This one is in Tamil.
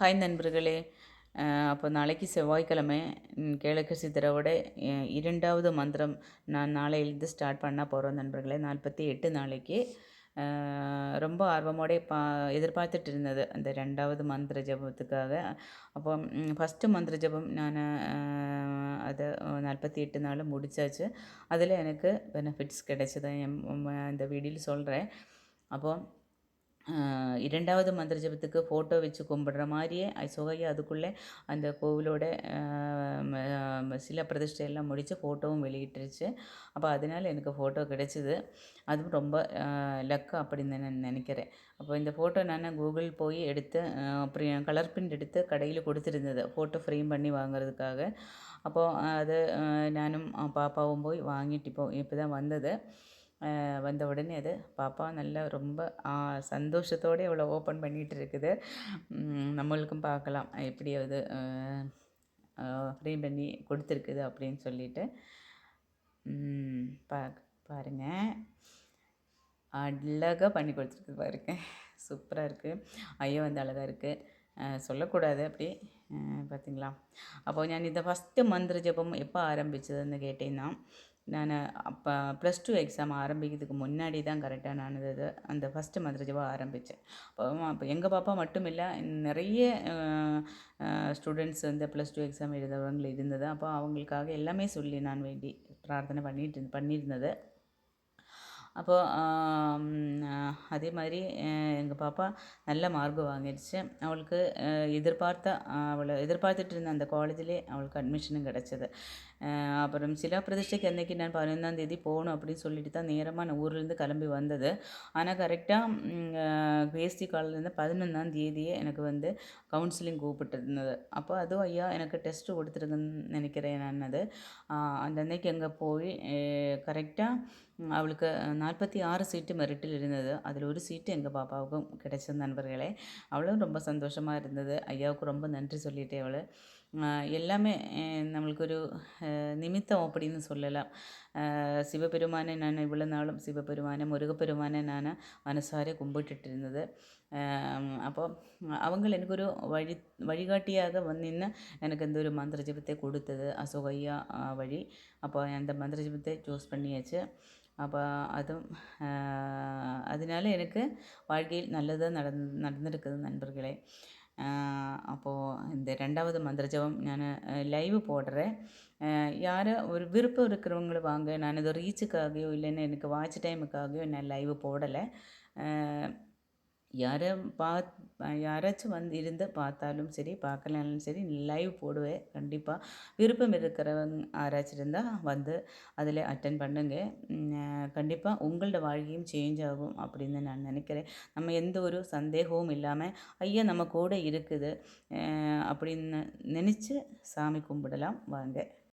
ஹாய் நண்பர்களே. அப்போ நாளைக்கு செவ்வாய்க்கிழமை கிழக்கு சித்திரவோட இரண்டாவது மந்திரம் நான் நாளையிலேருந்து ஸ்டார்ட் பண்ண போகிறோம் நண்பர்களே. நாற்பத்தி எட்டு நாளைக்கு. ரொம்ப ஆர்வமோட பா எதிர்பார்த்துட்டு இருந்தது அந்த ரெண்டாவது மந்திர ஜபத்துக்காக. அப்போ ஃபஸ்ட்டு மந்திர ஜபம் நான் அதை நாற்பத்தி எட்டு நாள் முடித்தாச்சு அதில் எனக்கு பெனிஃபிட்ஸ் கிடைச்சதை. இந்த வீடியோவில் சொல்கிறேன் அப்போது இரண்டாவது மந்திர ஜபத்துக்கு ஃபோட்டோ வச்சு கும்பிடுற மாதிரியே சுகையை அதுக்குள்ளே அந்த கோவிலோட சில பிரதிஷ்டையெல்லாம் முடித்து ஃபோட்டோவும் வெளியிட்டுருச்சு. அப்போ அதனால் எனக்கு ஃபோட்டோ கிடச்சிது. அதுவும் ரொம்ப லக்கு அப்படின்னு நான் நினைக்கிறேன். அப்போ இந்த ஃபோட்டோ நான் கூகுள் போய் எடுத்து அப்புறம் கலர் பிரிண்ட் எடுத்து கடையில் கொடுத்துருந்தது. ஃபோட்டோ ஃப்ரேம் பண்ணி வாங்குறதுக்காக. அப்போது அது நானும் பாப்பாவும் போய் வாங்கிட்டு இப்போ இப்போ தான் வந்தது. வந்த உடனே அது பாப்பா நல்லா ரொம்ப சந்தோஷத்தோடு இவ்வளோ ஓப்பன் பண்ணிகிட்டு இருக்குது நம்மளுக்கும் பார்க்கலாம். எப்படி அது ஃப்ரேம் பண்ணி கொடுத்துருக்குது அப்படின்னு சொல்லிட்டு. பா பாருங்கள் அழகாக பண்ணி கொடுத்துருக்கு பாருங்க. சூப்பராக இருக்குது ஐயோ வந்து அழகாக இருக்குது சொல்லக்கூடாது அப்படி. பார்த்தீங்களா அப்போ நான் இந்த ஃபஸ்ட்டு மந்திர ஜபம் எப்போ ஆரம்பிச்சதுன்னு கேட்டேன்னா நான் அப்போ ப்ளஸ் டூ எக்ஸாம் ஆரம்பிக்கிறதுக்கு முன்னாடி தான் கரெக்டாக நான் இது அந்த ஃபஸ்ட்டு மந்திர ஆரம்பித்தேன் அப்போ அப்போ எங்கள் பாப்பா மட்டும் இல்லை நிறைய ஸ்டூடெண்ட்ஸ் வந்து ப்ளஸ் டூ எக்ஸாம் எழுதுறவங்க இருந்தது. அப்போ அவங்களுக்காக எல்லாமே சொல்லி நான் வேண்டி பிரார்த்தனை பண்ணிட்டு பண்ணியிருந்தது. அப்போது அதே மாதிரி எங்கள் பாப்பா நல்ல மார்க் வாங்கிடுச்சு. அவளுக்கு எதிர்பார்த்த அவளை எதிர்பார்த்துட்டு இருந்த அந்த காலேஜிலே அவளுக்கு அட்மிஷனும் கிடச்சிது. அப்புறம் சிலா பிரதிஷ்டைக்கு அன்றைக்கி நான் பதினொன்றாம் தேதி போகணும் அப்படின்னு சொல்லிட்டு தான் நேரமாக நான் ஊர்லேருந்து கிளம்பி வந்தது. ஆனால் கரெக்டாக பேஸ்டி காலேஜ்லேருந்து பதினொன்றாம் தேதியே எனக்கு வந்து கவுன்சிலிங் கூப்பிட்டுருந்தது. அப்போ அதுவும் ஐயா எனக்கு டெஸ்ட்டு கொடுத்துருக்குன்னு நினைக்கிறேன் நான் அது. அந்த அன்னைக்கு அங்கே போய் கரெக்டாக அவளுக்கு நாற்பத்தி ஆறு சீட்டு மெரிட்டில் இருந்தது அதில் ஒரு சீட்டு எங்கள் பாப்பாவுக்கும் கிடைச்ச நண்பர்களே அவளும் ரொம்ப சந்தோஷமாக இருந்தது ஐயாவுக்கு ரொம்ப நன்றி சொல்லிட்டேன் அவள் எல்லாமே நம்மளுக்கொரு நிமித்தம் அப்படின்னு சொல்லலாம் சிவபெருமானை நான் இவ்வளோ நாளும் சிவபெருமானை முருகப்பெருமானை நான் மனசார கும்பிட்டுட்டு இருந்தது അപ്പോൾ அவங்க எனக்கு ஒரு வழி வழிகாட்டியாக வந்து நின்று எனக்கு இந்த ஒரு மந்திர ஜபத்தை கொடுத்தது அசோகையா வழி அப்போ அந்த மந்திர ஜபத்தை சூஸ் பண்ணியாச்சு அப்போ அதுவும் அதனால எனக்கு வாழ்க்கையில் நல்லது நடந் நடந்திருக்குது நண்பர்களே. அப்போது இந்த ரெண்டாவது மந்திரஜபம் நான் லைவ் போடுறேன். யார் ஒரு விருப்பம் இருக்கிறவங்கள வாங்க நான் இது ரீச்சுக்காகவோ இல்லைன்னு எனக்கு வாட்ச் டைமுக்காகவோ நான் லைவ் போடலை. யாரை பாத் யாராச்சும் வந்து இருந்து பார்த்தாலும் சரி பார்க்கலனாலும் சரி லைவ் போடுவேன் கண்டிப்பாக விருப்பம் இருக்கிறவங்க யாராச்சும் இருந்தால் வந்து அதில் அட்டன் பண்ணுங்க. கண்டிப்பாக உங்களோட வாழ்க்கையும் சேஞ்ச் ஆகும் அப்படின்னு நான் நினைக்கிறேன். நம்ம எந்த ஒரு சந்தேகமும் இல்லாமல் ஐயா நம்ம கூட இருக்குது. அப்படின்னு நினச்சி சாமி கும்பிடலாம். வாங்க.